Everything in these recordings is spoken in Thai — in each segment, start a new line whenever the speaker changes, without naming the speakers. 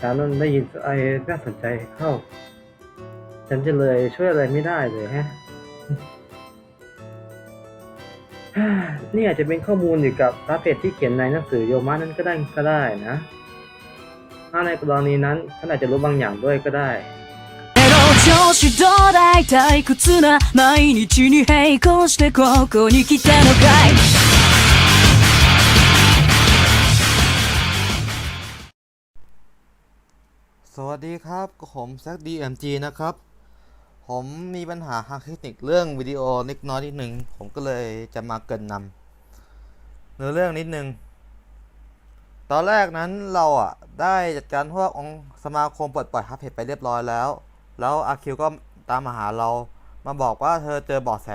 ถามนั้นได้ยินไอ้น่าสนใจเข้า ฉันจะเลยช่วยอะไรไม่ได้เลยฮะ นี่อาจจะเป็นข้อมูลอยู่กับพระเพจที่เขียนในหนังสือโยมะนั้นก็ได้ก็ได้นะ ถ้าในกรณีนั้นฉันอาจจะรู้บางอย่างด้วยก็ได้
けど調子どうだい退屈な毎日に並行してここに来たのかい
สวัสดีครับผมแซก DMG นะครับ ผมมีปัญหาทางเทคนิคเรื่องวิดีโอเล็กน้อยนิดหนึ่งผมก็เลยจะมาเกินนำเนื้อเรื่องนิดหนึ่งตอนแรกนั้นเราอะได้จัดการพวกองสมาคมปลดปล่อยฮับเพจไปเรียบร้อยแล้ว แล้วอาคิวก็ตามมาหาเรามาบอกว่าเธอเจอเบาะแส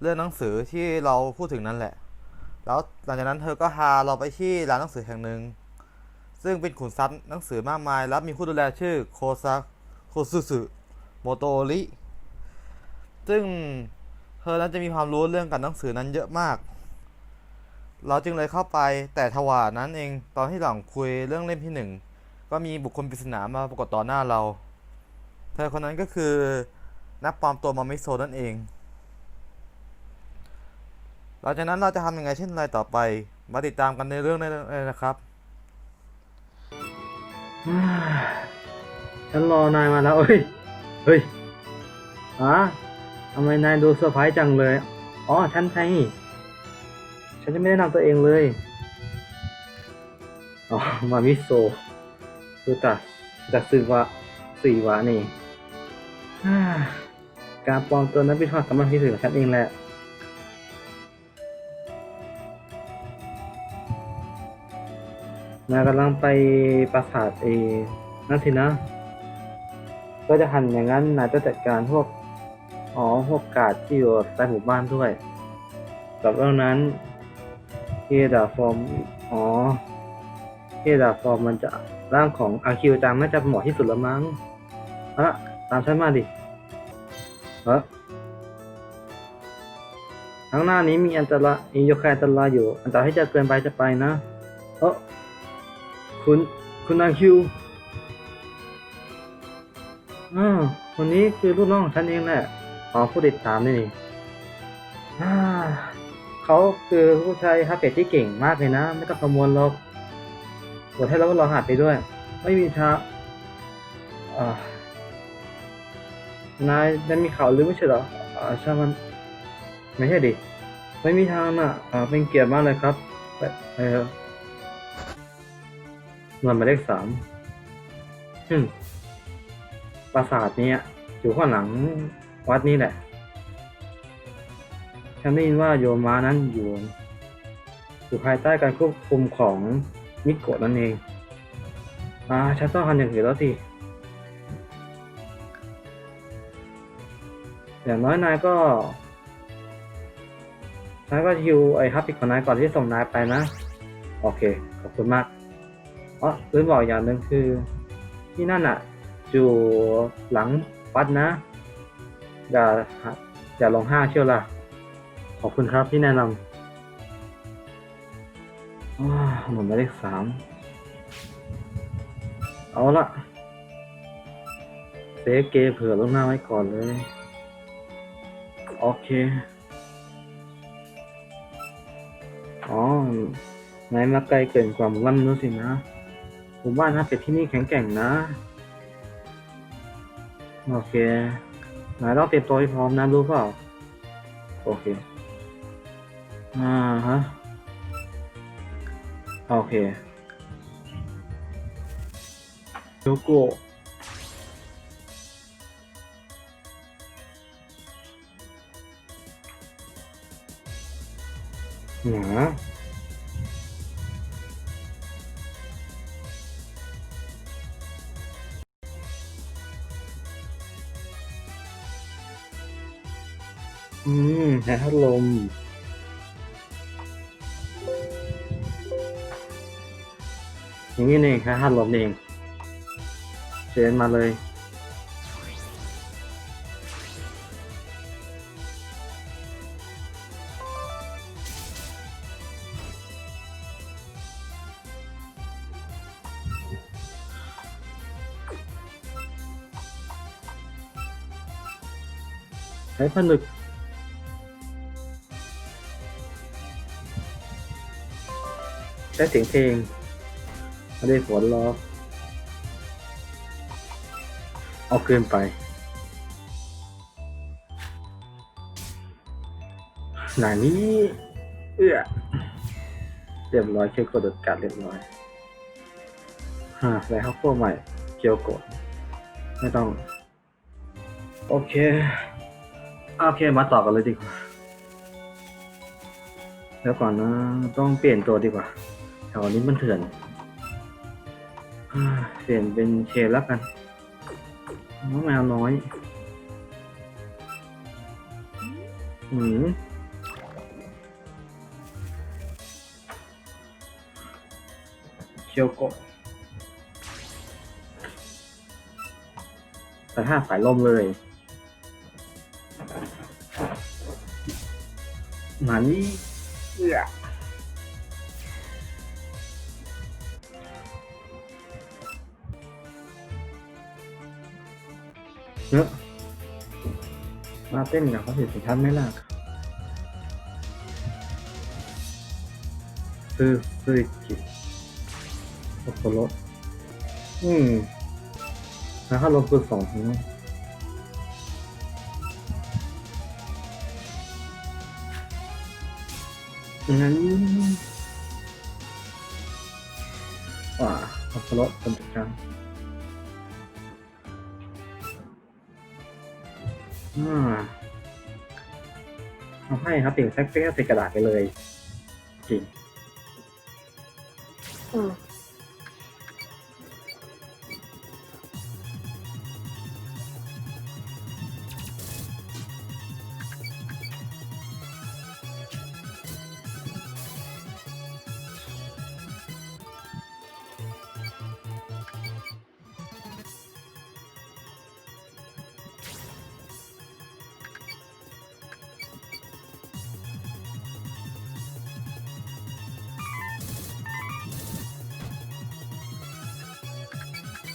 เรื่องหนังสือที่เราพูดถึงนั่นแหละ แล้วหลังจากนั้นเธอก็พาเราไปที่ร้านหนังสือแห่งหนึ่ง ซึ่งเป็นขุนทรัพย์หนังสือมากมาย และมีผู้ดูแลชื่อโคซาโคซุสึโมโตริ ซึ่งเธอนั้นจะมีความรู้เรื่องการหนังสือนั้นเยอะมาก เราจึงเลยเข้าไปแต่ทว่านั้นเองตอนที่หลังคุยเรื่องเล่มที่หนึ่งก็มีบุคคลปริศนามาปรากฏต่อหน้าเรา เธอคนนั้นก็คือนักปลอมตัวมามิโซนั่นเอง หลังจากนั้นเราจะทำยังไงเช่นไรต่อไป มาติดตามกันในเรื่องได้เลยนะครับ
ฉันรอนายมาแล้วเฮ้ย เฮ้ยฮะทำไมนายดูเซอร์ไพรส์จังเลย อ๋อ ฉันไงฉันจะไม่ได้นำตัวเองเลย อ๋อ มามิโซะคือตัดตัดซึวะสีวะนี่ การปลอมตัวนั้นเป็นความสามารถพิเศษของฉันเองแหละ นายกำลังไปปราสาทเอนั่นสินะ ก็จะหันอย่างนั้นนายจะจัดการพวกอ๋อพวกกาดที่อยู่ใต้หมู่บ้านด้วย กับเรื่องนั้นเฮดาฟอร์มอ๋อเฮดาฟอร์มมันจะร่างของอาคิวจังน่าจะเหมาะที่สุดละมั้งอะตามฉันมาดิเออข้างหน้านี้มีอันตรายมีโยคายอันตรายอยู่ อันตรายที่จะเกินไปจะไปนะ เออ คุณคุณอาคิวอ่าคนนี้คือลูกน้องของฉันเองแหละอ๋อผู้ติดตามนี่นี่อ่าเขาคือผู้ชายฮับเป็ดที่เก่งมากเลยนะ ไม่ต้องกังวลหรอกบทให้เราก็รอหัดไปด้วย ไม่มีทางอ่านายได้มีข่าวหรือไม่ใช่เหรออ่าใช่ามันไม่ใช่ดิ ไม่มีทางน่ะอ่าเป็นเกียรติมากเลยครับ เออ เงินหมายเลขสามปราสาทนี้อยู่ข้างหลังวัดนี้แหละ ฉันได้ยินว่าโยมานั้นอยู่ อยู่ภายใต้การควบคุมของมิโกะนั่นเอง อ่า ฉันต้องทำอย่างอื่นแล้วสิอย่างน้อยนายก็นายก็ฮิวไอ้ฮับปิกของนายก่อนที่จะส่งนายไปนะ โอเค ขอบคุณมาก อ๋อลืมบอกอย่างหนึ่งคือ ที่นั่นอะ อยู่หลังวัดนะ อย่าอย่าลงห้างเชียวล่ะ ขอบคุณครับที่แนะนำอ้าวหมดหมายเลขสามเอาละเซฟเกมเผื่อลวงหน้าไว้ก่อนเลย โอเค อ๋อนายมาไกลเกินกว่าหมู่บ้านนุษย์สินะ หมู่านฮับเป็ดที่นี่แข็งแกร่งนะ โอเคนายต้องเตรียมตัวให้พร้อมนะรู้เปล่า โอเค อ่าฮะ โอเคโยโกะหนา อืมหาพัดลม อย่างนี้เองครับพัดลมเอง เชิญมาเลยใช้ผนึก ใช้เสียงเพลงไม่ได้ฝนล้อเอาเกินไป หนานี้ เอื้อเรียบร้อยเคียวโกดดกัดเรียบร้อยฮะแล้วเขาพวกใหม่เกียวโกดไม่ต้อง โอเค โอเคมาต่อกันเลยดีกว่า แล้วก่อนนะ ต้องเปลี่ยนตัวดีกว่า แถวนี้มันเถื่อนเปลี่ยนเป็นเชนแล้วกันน้องแมวน้อย อืมเคียวโกแต่ถ้าสายลมเลยหมานี่เอือ เนอะมาเต้นกับเขาสิสิทันไหมล่ะคือคือจิตโอ้โหรถอืมแล้วถ้าลงคือสองถึงงั้นว่าโอ้โหรถเป็นจัดการ อืมเอาให้ครับเปลี่ยนแท็กซี่ใส่กระดาษไปเลย จริง อืม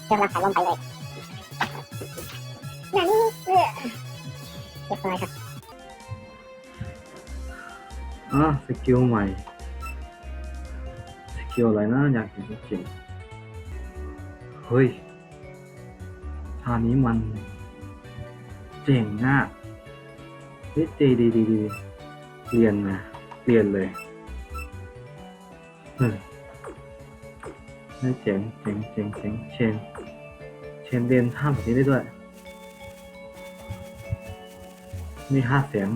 เรื่องราคาลงไปเลยนั่นนี่เพื่อเรียบร้อยครับ
อะสกิลใหม่ สกิลอะไรนะอยากเห็นจริงเฮ้ยท่านี้มัน เจ๋งมากเฮ้ยดีดีดีดีเรียนนะเรียนเลยเฮ้ยเฮ้ยเจ๋งเจ๋งเจ๋งเจ๋ง เชนเชนเรียนท่าแบบนี้ได้ด้วยมีห้าเสียง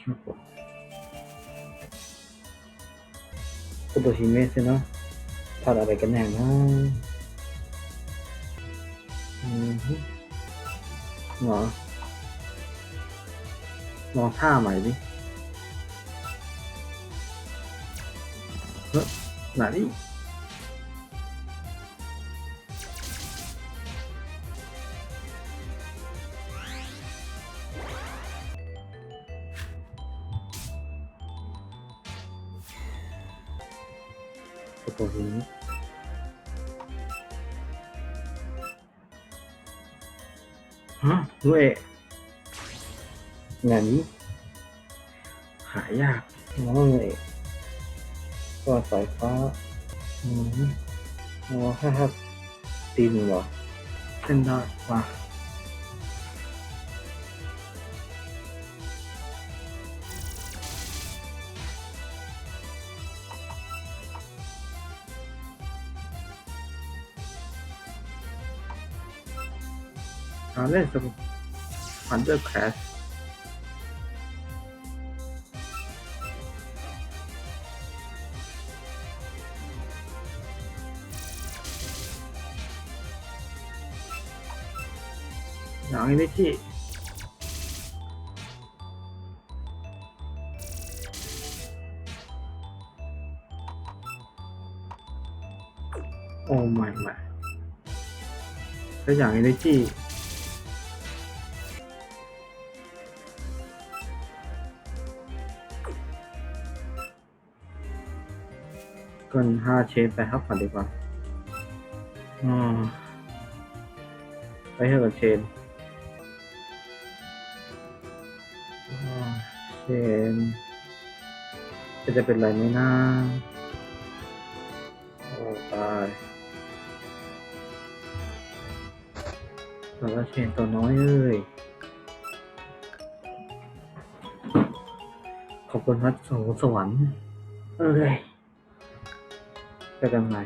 ครับผมโอโตฮิเมะสินะทำอะไรกันแน่นะอืมฮึเหรอ ลองท่าใหม่ดิเฮ้ยไหนโอโตฮิเมะฮะนุเอะ งานนี้ หายากน้องเอกก็สายฟ้าอืมอ๋อห้าห้าตีนเหรอเส้นได้ว่ะการเล่นสมุดพันเดอร์แคส อย่างนี้ที่โอ้ไม่ไม่ถ้าอย่างนี้ที่กินห้าเชนไปครับก่อนดีกว่าอืมไปเถอะกับเชน เชนจะจะเป็นไรไหมนะโอ้ตายแต่ว่าเชนตัวน้อยเอ้ย ขอบคุณพระสงฆ์สวรรค์เอ้ยเจะกันไหน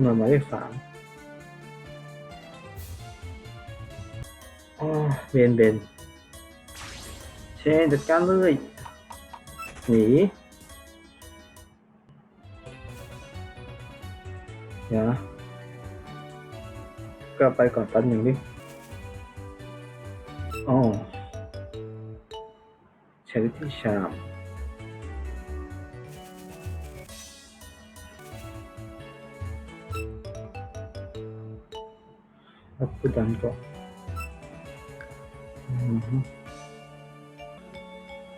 หน่วยหมายเลขสาม เบนเบนเชนจัดการเลยหนีเดี๋ยวนะก็ไปก่อนแป๊บหนึ่งดิอ๋อใช้วิธีชามแล้วพูดันก่อน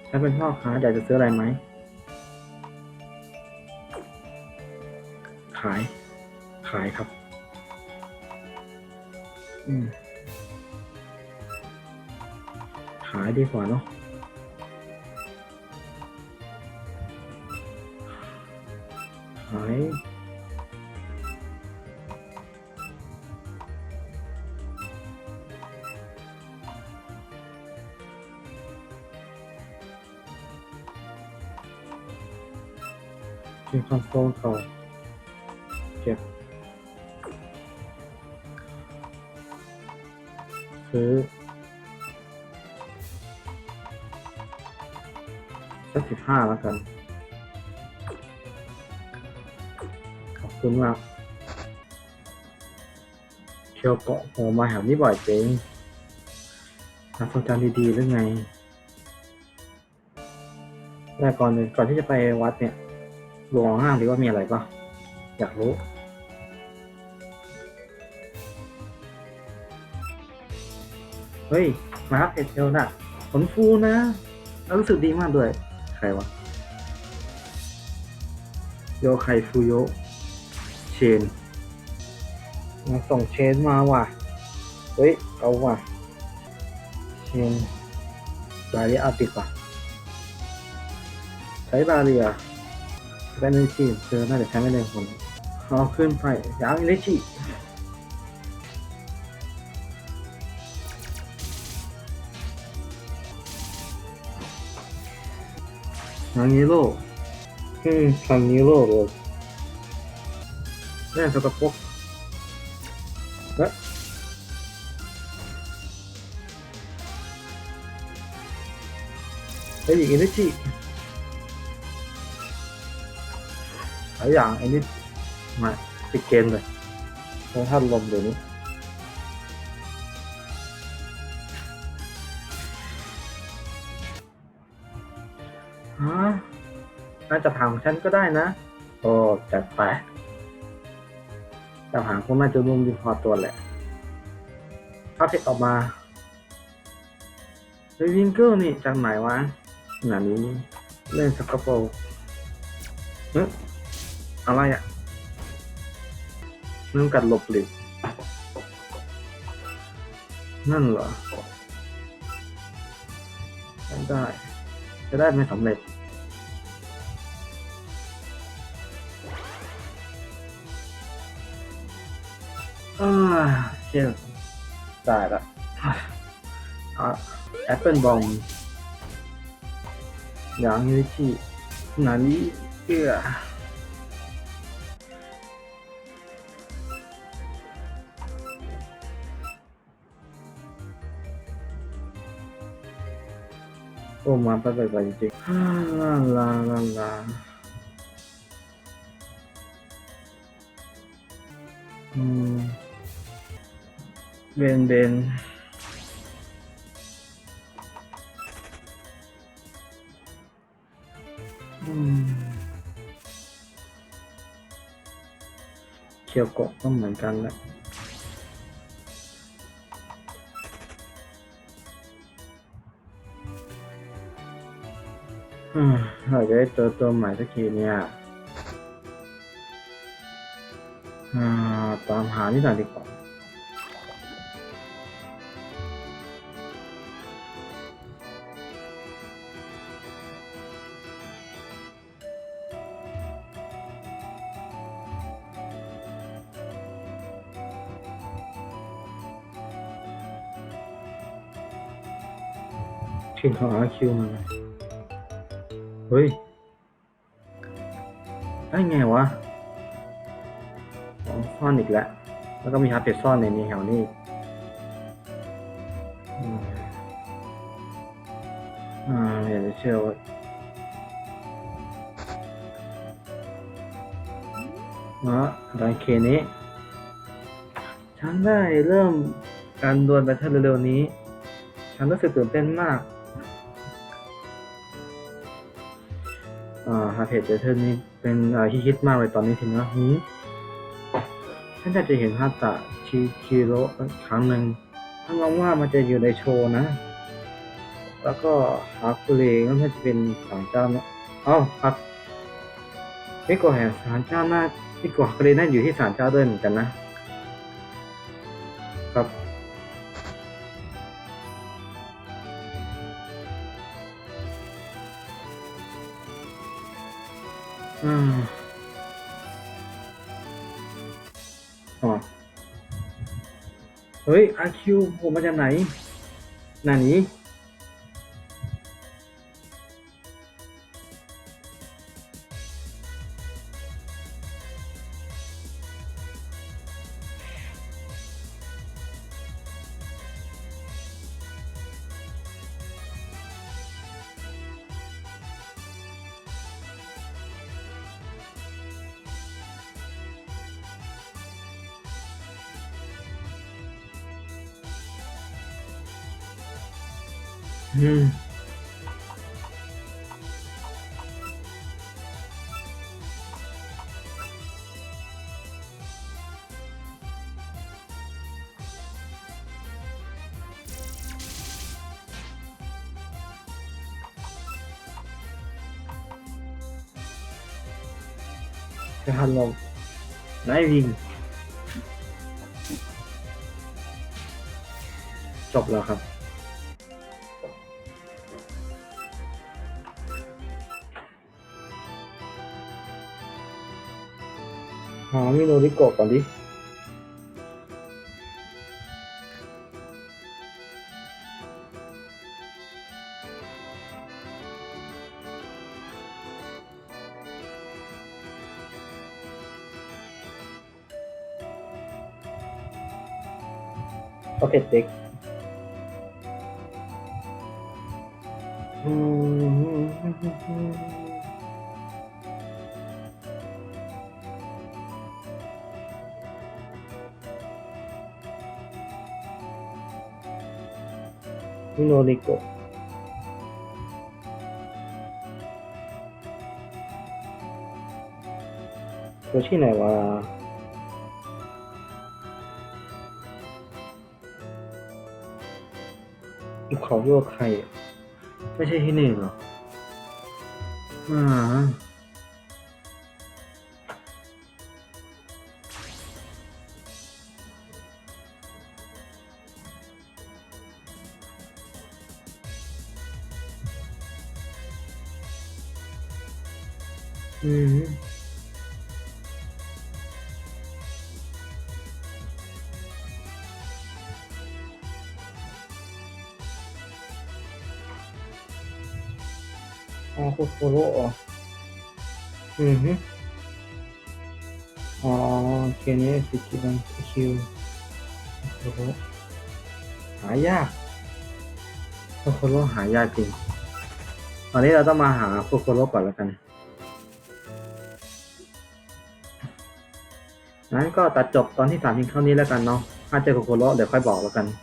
ถ้าเป็นพ่อค้าอยากจะซื้ออะไรไหม ขาย ขายครับ อืม ขายดีกว่าเนาะขาย มีคอนโซลเขาเก็บ ซื้อสักสิบห้าแล้วกัน ขอบคุณมากเคียวเกาะโหมาแถวนี้บ่อยเจงนักทรงจำดีๆหรือไงแต่ก่อนหนึ่งก่อนที่จะไปวัดเนี่ย ลงห้างหรือว่ามีอะไรปะอยากรู้ เฮ้ย มาครับเอเทลน่ะผลฟูนะแล้วรู้สึกดีมากด้วย ใครวะ โยไคฟูโยเชนมาส่งเชนมาว่ะ เฮ้ย เอาว่ะ เชนบาเรียเอาติดว่ะใช้บาเรีย เป็นในชีเธอน่าจะใช้ไม่ได้ผลเอขึ้นไปยาวในชีทางนี้โลกอืมทางนี้โลกเลยแน่สกปรกเฮ้ยเฮ้ยอีกนิดชี หลายอย่างไอ้นี่มาปิดเกมเลยแล้วถ้าลมเดี๋ยวนี้ฮะน่าจะถามฉันก็ได้นะ โอ้จัดไปแต่หางคงน่าจะรวมอยู่พอตัวแหละภาพเทคออกมาเฮ้ยวิงเกิลนี่จากไหนวะงานนี้เล่นสกปรกเฮ้ย อะไรอะ่ะเรื่องการหลบหลีกนั่นเหรอไม่ได้ จะได้ไม่สำเร็จ อ่าเชี่ยได้ละอะแอปเปิลบอมอย่างนี้ที่นานี้เอื้อ โอ้มาไปไปไปจริงฮ่าลาลาลาลาอืมเบนเบนอืมเคียวกะก็เหมือนกันแหละ เราจะได้ตัวตัวใหม่สักทีเนี่ยตามหานี่หน่อยดีกว่าชินของอาคิวมาเลย เฮ้ย ได้ไงวะอ๋อซ่อนอีกแล้ว แล้วก็มีฮาร์ดเพชรซ่อนในนี้แถวนี้อืมอ่าอยากจะเชื่อว่าเนาะดันเคนี้ ฉันได้เริ่มการดวลแบทเทิลเร็วๆนี้ ฉันรู้สึกตื่นเต้นมาก ฮาเพจเจเทอร์นี่เป็นที่ฮิตมากเลยตอนนี้ทีนะหืมฉันอากจะเห็นฮาตะชิคิโร่ครั้งหนึ่งถ้าน้องว่ามันจะอยู่ในโชว์นะ แล้วก็ฮาคุเรก็น่าจะเป็นสามเจ้านะอ๋อครับไม่กว่าแห่งสามเจ้าน่าที่กว่าฮาคุเรน่าอยู่ที่สามเจ้าด้วยเหมือนกันนะครับ อืมอ๋อเฮ้ยอาคิวผมมาจากไหน หนานี้ จะหันลงไล่วิงจบแล้วครับ หามิโนริโกะก่อนดิโอเคเด็ก มิโนริโกะเธอที่ไหนวะภูเขาโยกใคร ไม่ใช่ที่นี่เหรออ่า อ๋อคุโคโร่ออืมฮึอ๋อเคเนสิกิบันคิวโคโร่หายากโคโร่หายากจริง ตอนนี้เราต้องมาหาโคโคโร่ก่อนแล้วกัน งั้นก็ตัดจบตอนที่สามเพียงเท่านี้แล้วกันเนาะถ้าเจอโคโคโร่เดี๋ยวค่อยบอกแล้วกัน